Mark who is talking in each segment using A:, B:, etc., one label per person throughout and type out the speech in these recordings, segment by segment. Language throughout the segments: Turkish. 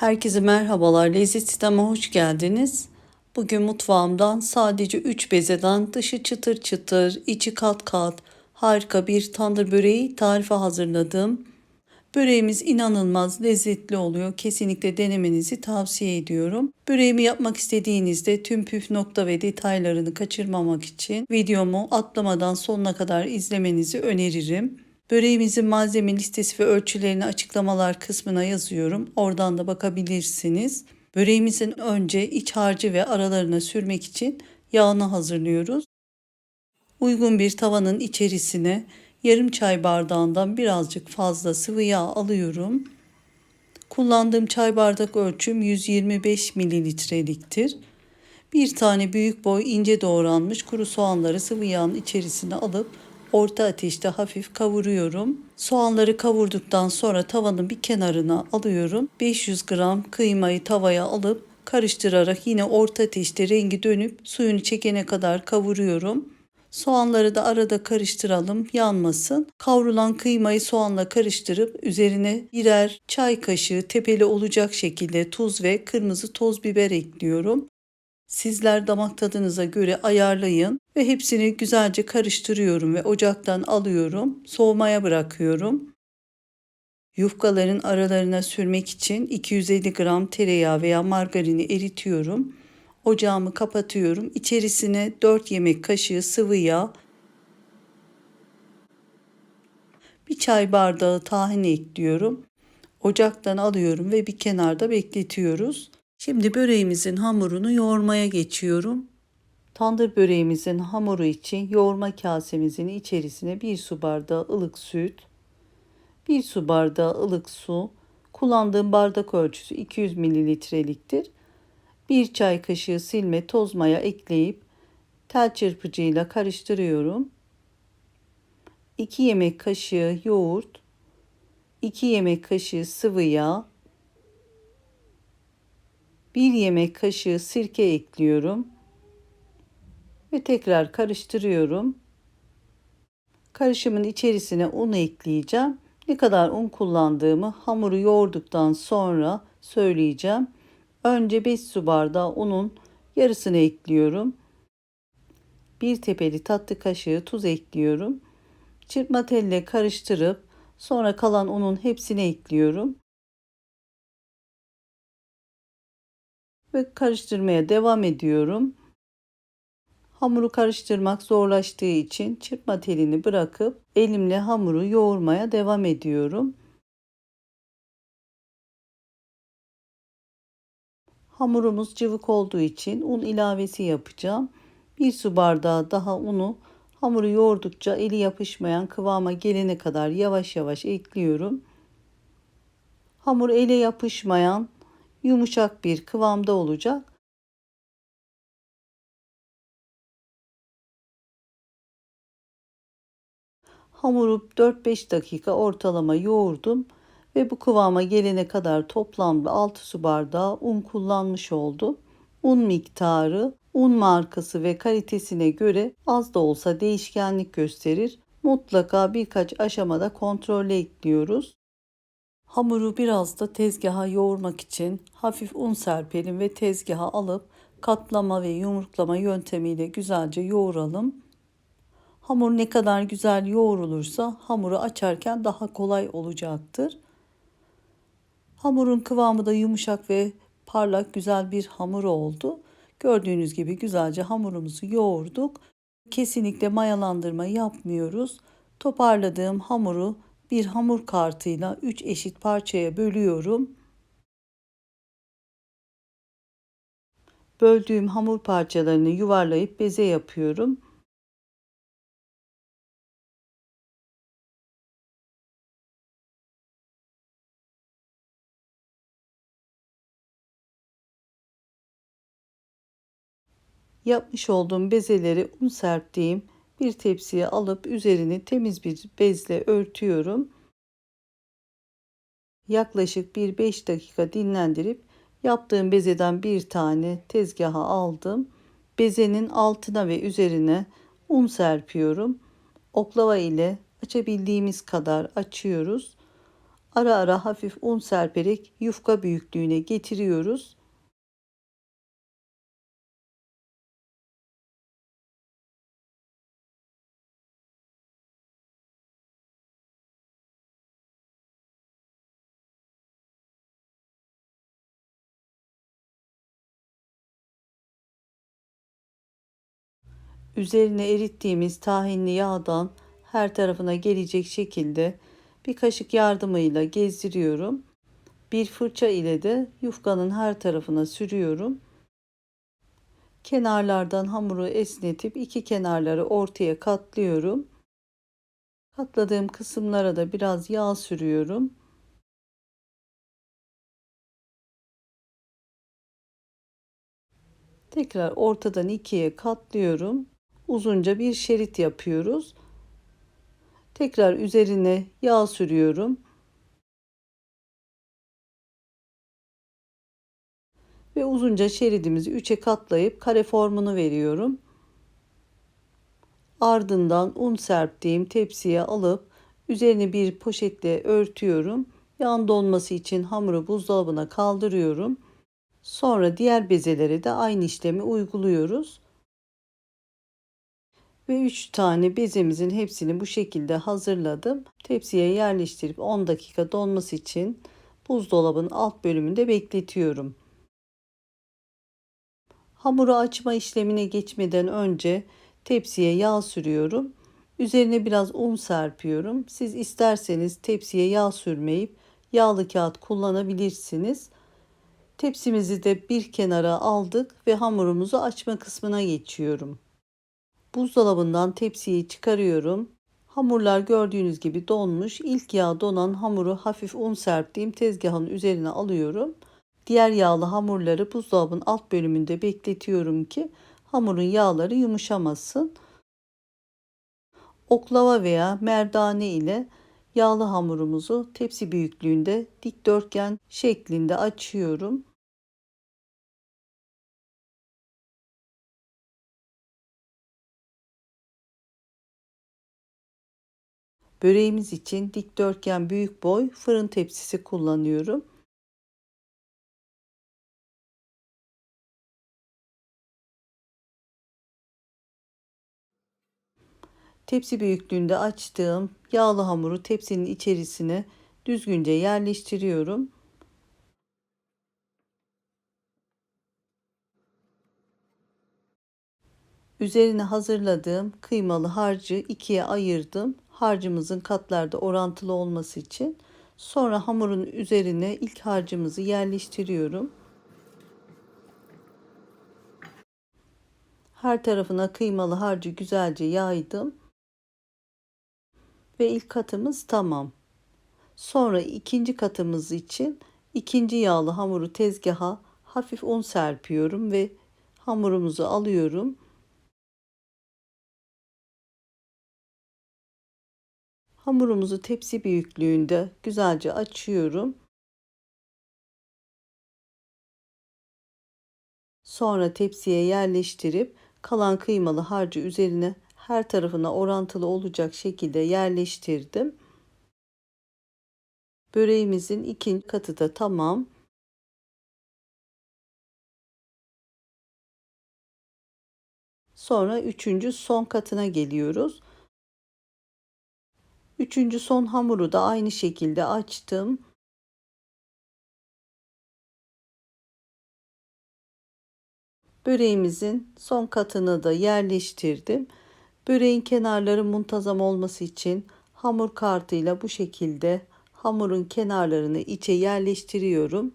A: Herkese merhabalar. Lezzet Sistem'e hoş geldiniz. Bugün mutfağımdan sadece 3 bezeden dışı çıtır çıtır, içi kat kat harika bir tandır böreği tarifi hazırladım. Böreğimiz inanılmaz lezzetli oluyor. Kesinlikle denemenizi tavsiye ediyorum. Böreğimi yapmak istediğinizde tüm püf nokta ve detaylarını kaçırmamak için videomu atlamadan sonuna kadar izlemenizi öneririm. Böreğimizin malzeme listesi ve ölçülerini açıklamalar kısmına yazıyorum. Oradan da bakabilirsiniz. Böreğimizin önce iç harcı ve aralarına sürmek için yağını hazırlıyoruz. Uygun bir tavanın içerisine yarım çay bardağından birazcık fazla sıvı yağ alıyorum. Kullandığım çay bardak ölçüm 125 mililitreliktir. Bir tane büyük boy ince doğranmış kuru soğanları sıvı yağın içerisine alıp orta ateşte hafif kavuruyorum. Soğanları kavurduktan sonra tavanın bir kenarına alıyorum. 500 gram kıymayı tavaya alıp karıştırarak yine orta ateşte rengi dönüp suyunu çekene kadar kavuruyorum. Soğanları da arada karıştıralım yanmasın. Kavrulan kıymayı soğanla karıştırıp üzerine birer çay kaşığı tepeli olacak şekilde tuz ve kırmızı toz biber ekliyorum. Sizler damak tadınıza göre ayarlayın ve hepsini güzelce karıştırıyorum ve ocaktan alıyorum, soğumaya bırakıyorum. Yufkaların aralarına sürmek için 250 gram tereyağı veya margarini eritiyorum. Ocağımı kapatıyorum. İçerisine 4 yemek kaşığı sıvı yağ, bir çay bardağı tahin ekliyorum. Ocaktan alıyorum ve bir kenarda bekletiyoruz. Şimdi böreğimizin hamurunu yoğurmaya geçiyorum. Tandır böreğimizin hamuru için yoğurma kasemizin içerisine bir su bardağı ılık süt, bir su bardağı ılık su, kullandığım bardak ölçüsü 200 mililitreliktir. Bir çay kaşığı silme toz maya ekleyip tel çırpıcıyla karıştırıyorum. 2 yemek kaşığı yoğurt, 2 yemek kaşığı sıvı yağ, 1 yemek kaşığı sirke ekliyorum ve tekrar karıştırıyorum. Karışımın içerisine un ekleyeceğim. Ne kadar un kullandığımı hamuru yoğurduktan sonra söyleyeceğim. Önce 5 su bardağı unun yarısını ekliyorum. Bir tepeli tatlı kaşığı tuz ekliyorum. Çırpma telle karıştırıp sonra kalan unun hepsini ekliyorum. Ve karıştırmaya devam ediyorum. Hamuru karıştırmak zorlaştığı için çırpma telini bırakıp elimle hamuru yoğurmaya devam ediyorum. Hamurumuz cıvık olduğu için un ilavesi yapacağım. Bir su bardağı daha unu hamuru yoğurdukça eli yapışmayan kıvama gelene kadar yavaş yavaş ekliyorum. Hamur ele yapışmayan yumuşak bir kıvamda olacak. Hamuru 4-5 dakika ortalama yoğurdum ve bu kıvama gelene kadar toplamda 6 su bardağı un kullanmış oldum. Un miktarı, un markası ve kalitesine göre az da olsa değişkenlik gösterir. Mutlaka birkaç aşamada kontrolle ekliyoruz. Hamuru biraz da tezgaha yoğurmak için hafif un serpelim ve tezgaha alıp katlama ve yumruklama yöntemiyle güzelce yoğuralım. Hamur ne kadar güzel yoğrulursa hamuru açarken daha kolay olacaktır. Hamurun kıvamı da yumuşak ve parlak güzel bir hamur oldu. Gördüğünüz gibi güzelce hamurumuzu yoğurduk. Kesinlikle mayalandırma yapmıyoruz. Toparladığım hamuru bir hamur kartıyla 3 eşit parçaya bölüyorum. Böldüğüm hamur parçalarını yuvarlayıp beze yapıyorum. Yapmış olduğum bezeleri un serptiğim bir tepsiye alıp üzerini temiz bir bezle örtüyorum. Yaklaşık bir 5 dakika dinlendirip yaptığım bezeden bir tane tezgaha aldım. Bezenin altına ve üzerine un serpiyorum. Oklava ile açabildiğimiz kadar açıyoruz. Ara ara hafif un serperek yufka büyüklüğüne getiriyoruz. Üzerine erittiğimiz tahinli yağdan her tarafına gelecek şekilde bir kaşık yardımıyla gezdiriyorum. Bir fırça ile de yufkanın her tarafına sürüyorum. Kenarlardan hamuru esnetip iki kenarları ortaya katlıyorum. Katladığım kısımlara da biraz yağ sürüyorum. Tekrar ortadan ikiye katlıyorum. Uzunca bir şerit yapıyoruz. Tekrar üzerine yağ sürüyorum. Ve uzunca şeridimizi üçe katlayıp kare formunu veriyorum. Ardından un serptiğim tepsiye alıp üzerine bir poşetle örtüyorum. Yan donması için hamuru buzdolabına kaldırıyorum. Sonra diğer bezelere de aynı işlemi uyguluyoruz. Ve 3 tane bezemizin hepsini bu şekilde hazırladım. Tepsiye yerleştirip 10 dakika donması için buzdolabının alt bölümünde bekletiyorum. Hamuru açma işlemine geçmeden önce tepsiye yağ sürüyorum. Üzerine biraz un serpiyorum. Siz isterseniz tepsiye yağ sürmeyip yağlı kağıt kullanabilirsiniz. Tepsimizi de bir kenara aldık ve hamurumuzu açma kısmına geçiyorum. Buzdolabından tepsiyi çıkarıyorum. Hamurlar gördüğünüz gibi donmuş. İlk yağ donan hamuru hafif un serptiğim tezgahın üzerine alıyorum. Diğer yağlı hamurları buzdolabının alt bölümünde bekletiyorum ki hamurun yağları yumuşamasın. Oklava veya merdane ile yağlı hamurumuzu tepsi büyüklüğünde dikdörtgen şeklinde açıyorum. Böreğimiz için dikdörtgen büyük boy fırın tepsisi kullanıyorum. Tepsi büyüklüğünde açtığım yağlı hamuru tepsinin içerisine düzgünce yerleştiriyorum. Üzerine hazırladığım kıymalı harcı ikiye ayırdım. Harcımızın katlarda orantılı olması için. Sonra hamurun üzerine ilk harcımızı yerleştiriyorum. Her tarafına kıymalı harcı güzelce yaydım. Ve ilk katımız tamam. Sonra ikinci katımız için ikinci yağlı hamuru tezgaha hafif un serpiyorum ve hamurumuzu alıyorum. Hamurumuzu tepsi büyüklüğünde güzelce açıyorum. Sonra tepsiye yerleştirip kalan kıymalı harcı üzerine her tarafına orantılı olacak şekilde yerleştirdim. Böreğimizin ikinci katı da tamam. Sonra üçüncü son katına geliyoruz. Üçüncü son hamuru da aynı şekilde açtım. Böreğimizin son katını da yerleştirdim. Böreğin kenarları muntazam olması için hamur kartıyla bu şekilde hamurun kenarlarını içe yerleştiriyorum.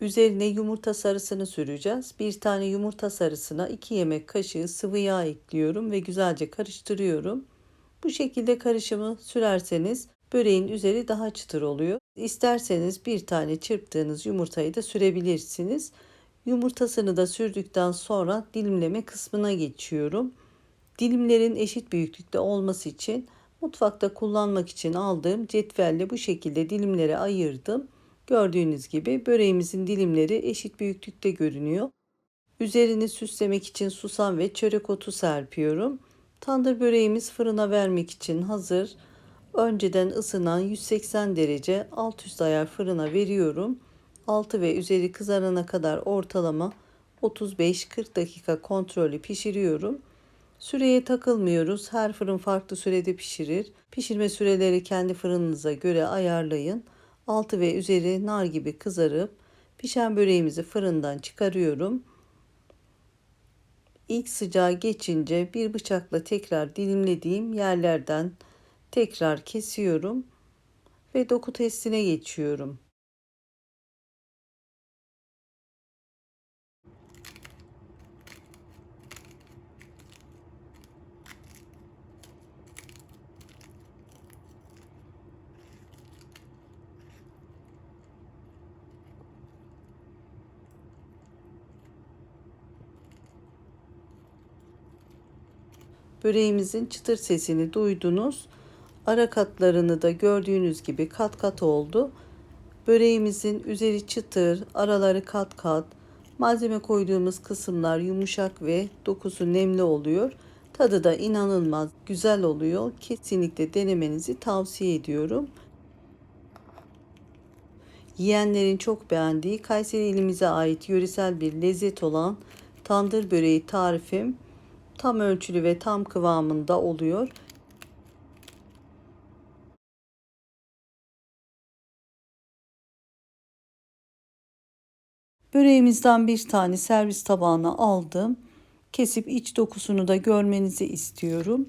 A: Üzerine yumurta sarısını süreceğiz. Bir tane yumurta sarısına 2 yemek kaşığı sıvı yağ ekliyorum ve güzelce karıştırıyorum. Bu şekilde karışımı sürerseniz böreğin üzeri daha çıtır oluyor. İsterseniz bir tane çırptığınız yumurtayı da sürebilirsiniz. Yumurtasını da sürdükten sonra dilimleme kısmına geçiyorum. Dilimlerin eşit büyüklükte olması için mutfakta kullanmak için aldığım cetvelle bu şekilde dilimlere ayırdım. Gördüğünüz gibi böreğimizin dilimleri eşit büyüklükte görünüyor. Üzerini süslemek için susam ve çörek otu serpiyorum. Tandır böreğimiz fırına vermek için hazır. Önceden ısınan 180 derece alt üst ayar fırına veriyorum. Altı ve üzeri kızarana kadar ortalama 35-40 dakika kontrollü pişiriyorum. Süreye takılmıyoruz. Her fırın farklı sürede pişirir. Pişirme süreleri kendi fırınınıza göre ayarlayın. Altı ve üzeri nar gibi kızarıp pişen böreğimizi fırından çıkarıyorum. İlk sıcağı geçince bir bıçakla tekrar dilimlediğim yerlerden tekrar kesiyorum ve doku testine geçiyorum. Böreğimizin çıtır sesini duydunuz. Ara katlarını da gördüğünüz gibi kat kat oldu. Böreğimizin üzeri çıtır, araları kat kat. Malzeme koyduğumuz kısımlar yumuşak ve dokusu nemli oluyor. Tadı da inanılmaz güzel oluyor. Kesinlikle denemenizi tavsiye ediyorum. Yiyenlerin çok beğendiği Kayseri ilimize ait yöresel bir lezzet olan tandır böreği tarifim tam ölçülü ve tam kıvamında oluyor. Böreğimizden bir tane servis tabağına aldım. Kesip iç dokusunu da görmenizi istiyorum.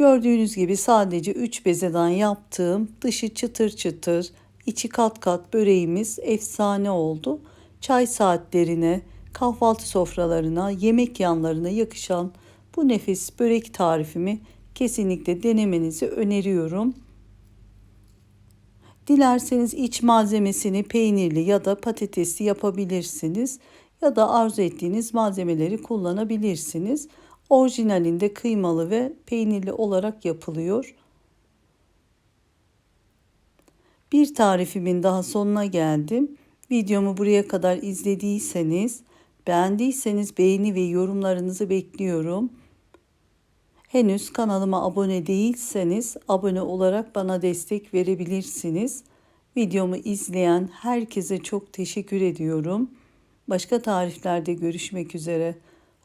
A: Gördüğünüz gibi sadece 3 bezeden yaptığım dışı çıtır çıtır, içi kat kat böreğimiz efsane oldu. Çay saatlerine, kahvaltı sofralarına, yemek yanlarına yakışan bu nefis börek tarifimi kesinlikle denemenizi öneriyorum. Dilerseniz iç malzemesini peynirli ya da patatesli yapabilirsiniz ya da arzu ettiğiniz malzemeleri kullanabilirsiniz. Orijinalinde kıymalı ve peynirli olarak yapılıyor. Bir tarifimin daha sonuna geldim. Videomu buraya kadar izlediyseniz, beğendiyseniz beğeni ve yorumlarınızı bekliyorum. Henüz kanalıma abone değilseniz abone olarak bana destek verebilirsiniz. Videomu izleyen herkese çok teşekkür ediyorum. Başka tariflerde görüşmek üzere.